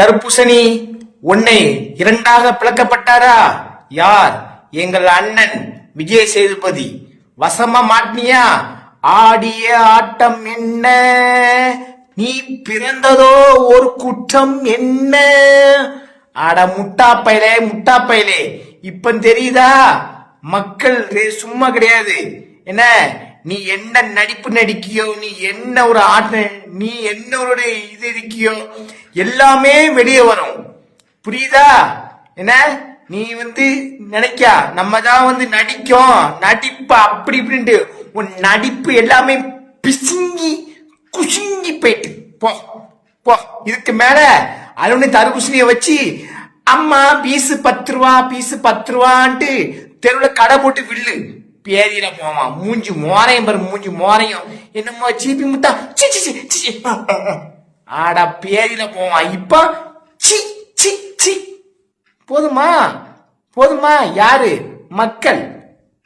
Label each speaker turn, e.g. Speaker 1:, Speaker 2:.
Speaker 1: தர்பூசணி உன்னை இரண்டாக பிளக்கப்பட்டாரா? யார்? எங்கள் அண்ணன் விஜய் சேதுபதி வசமா மாட்டினியா ஆடிய ஆட்டம் என்ன? நீ பிறந்ததோ ஒரு குற்றம் என்ன? அட முட்டா பயலே முட்டா பயலே இப்ப தெரியுதா? மக்கள் ரே- சும்மா கிடையாது. என்ன? நீ என்ன நடிப்பு நடிக்கியோ நீ என்ன ஒரு ஆட்ட நீ என்ன ஒரு இது இருக்கியோ எல்லாமே வெளியே வரும். புரியுதா? என்ன? நீ வந்து நினைக்கா நம்ம தான் வந்து நடிக்கும் நடிப்பு அப்படி இப்படின்ட்டு. உன் நடிப்பு எல்லாமே பிசுங்கி குசுங்கி போயிட்டு. போ போ. இதுக்கு மேல அலுவலி தர்பூசணிய வச்சு அம்மா பீஸு பத்து ரூபா பீஸு பத்து ரூபான்ட்டு தெருவில் கடை போட்டு வில்லு. பேரியில போவான். மூஞ்சி மோரையும் பாரு மூஞ்சி மோரையும். என்னமோ சீப்பி முட்டா சி சி சி, ஆடா பேரியில போவான். இப்ப சி சி சி. போதுமா? போதுமா? யாரு? மக்கள்.